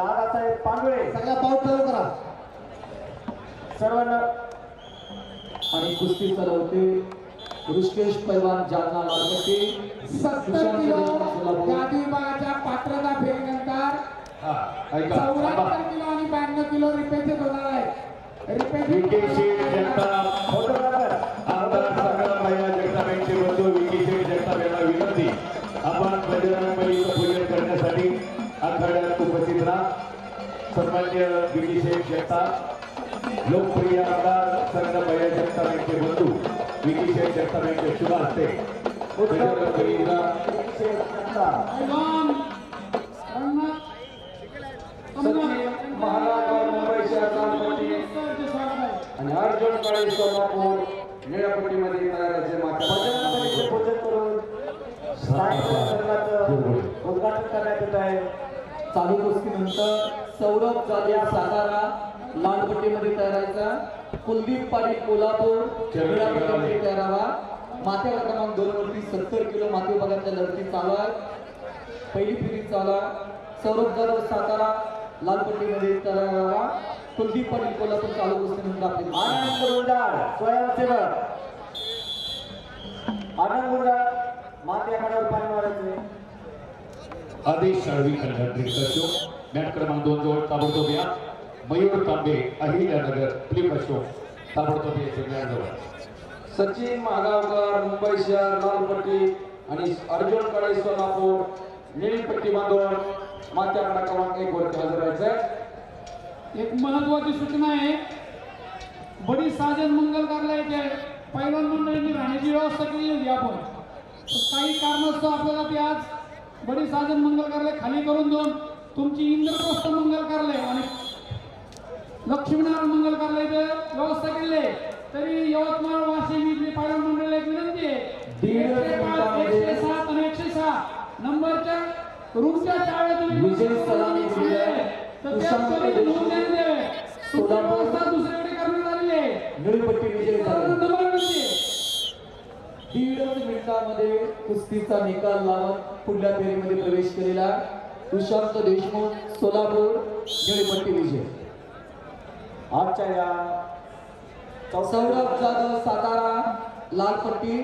दादासाहेब पांडुळे सगळ्या पाऊट चालू करा. सर्वांना आणि कुस्ती चालवते ऋषिकेश पैलवान जालना लालपट्टी सत्तर किलो गादी विभागाच्या पात्रता फेरीनंतर चौऱ्याहत्तर किलो आणि ब्याण्णव किलो रिपेचेस होणार आहे. शेठ जगताप राहा सन्मान्य शेठ जगताप लोकप्रिय आमदार संग्राम भैया जगताप यांचे बंधू विकी शेठ जगताप यांचे शुभ महाराज मुंबई आहे आणि अर्जुन काळे सोलापूर निळपट्टीमध्ये माता उद्घाटन करण्यात येत आहे. चालू कुस्तीनंतर सौरभ जाधव सातारा लालपट्टीमध्ये तयारायचा. कुलदीप पाटील कोल्हापूर निळापट्टीमध्ये तयारावा. माथ्यावर क्रमांक दोन वरती सत्तर किलो माती विभागाच्या लढती चालू आहे पहिली फेरी चालू. आहे सौरभ जाधव सातारा लालपट्टीमध्ये तयारावा. कुलदीप पाटील कोल्हापूर चालू कुस्तीनंतर आपली आनंद गुंडाळ स्वयंसेवक. आनंद गुंडाळ माते आखाड्यावर पाणी मारायचे. आदेश शाळवी खंडांतरी करतो मॅट क्रमांक दोन जवळ ताबडतोब या. मयूर तांबे अहिल्यानगर फ्लिप अशोक ताबडतोब याचे मॅटजवळ सचिन महागावकर मुंबई शहर लालपट्टी आणि अर्जुन काळे सोलापूर निळीपट्टी बांधून माथ्याकडा क्रमांक एक वरती हजर राहायचंय एक महत्वाची सूचना आहे. बडी साजन मंगल कार्यालयाचे पैलवान मंडळींनी राहण्याची व्यवस्था केली होती आपण. काही कारणास्तव आपल्याला ते आज बडी साजन मंगल कार्यालय खाली करून देऊन तुमची इंद्रप्रस्थ मंगल कार्यालय आणि लक्ष्मीनारायण मंगल कार्यालयाची व्यवस्था केली. आहे तरी यवतमाळ वाशिम इथली पैलवान मंडळी एक विनंती आहे. एकशे पाच, एकशे सात आणि एकशे सहा. नंबरच्या रूमच्या चाव्या दुसरीकडे करण्यात आलेली आहे. दीडच मिनिटामध्ये कुस्तीचा निकाल लावत पुढल्या फेरीमध्ये प्रवेश केलेला सुशांत देशमुख सोलापूर निळीपट्टी विजय. आजच्या या सौरभ जाधव सातारा लालपट्टी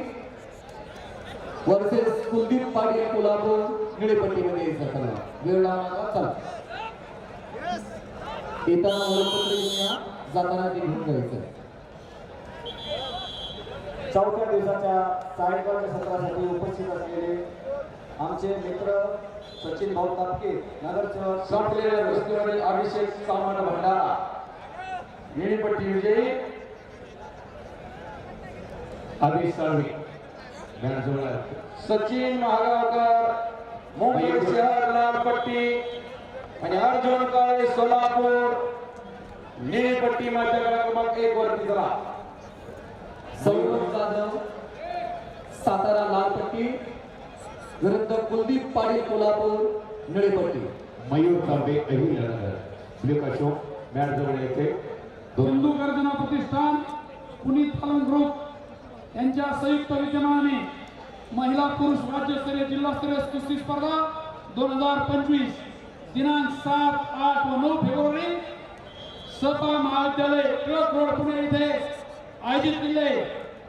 वर्सेस कुलदीप पाटील कोल्हापूर निळीपट्टीमध्ये वेळ लावणार चला. येताना जाताना ते घेऊन जायचं. चौथ्या दिवसाच्या सायंकाळच्या सत्रासाठी उपस्थित असलेले आमचे मित्र सचिन भाऊ तापके नगरसेवक संपलेल्या कुस्तीमध्ये अभिषेक सामंत भंडारा निळीपट्टी विजयी अभिष शाळवी सचिन महागावकर मुंबई शहर लालपट्टी आणि अर्जुन काळे सोलापूर निळपट्टी माझ्याकडे क्रमांक एक वरती चला सौरभ जाधव सातारा लालपट्टी विरुद्ध कुलदीप पाटील कोल्हापूर निळीपट्टी. मयूर तांबे फ्लिप असो मॅटजवळ येते दोन हिंदू गर्जना प्रतिष्ठान पुनीत पालन ग्रुप यांच्या संयुक्त विद्यमानाने महिला पुरुष राज्यस्तरीय जिल्हास्तरीय कुस्ती स्पर्धा दोन हजार पंचवीस दिनांक सात आठ व नऊ फेब्रुवारी सपा महाविद्यालय टिळक रोड पुणे येथे आयोजित केले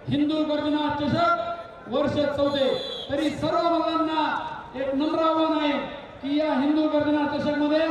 हिंदू गर्जना चषक वर्ष चौथे. तरी सर्व मुलांना एक नम्र आव्हान आहे की या हिंदू गर्जना चषकमध्ये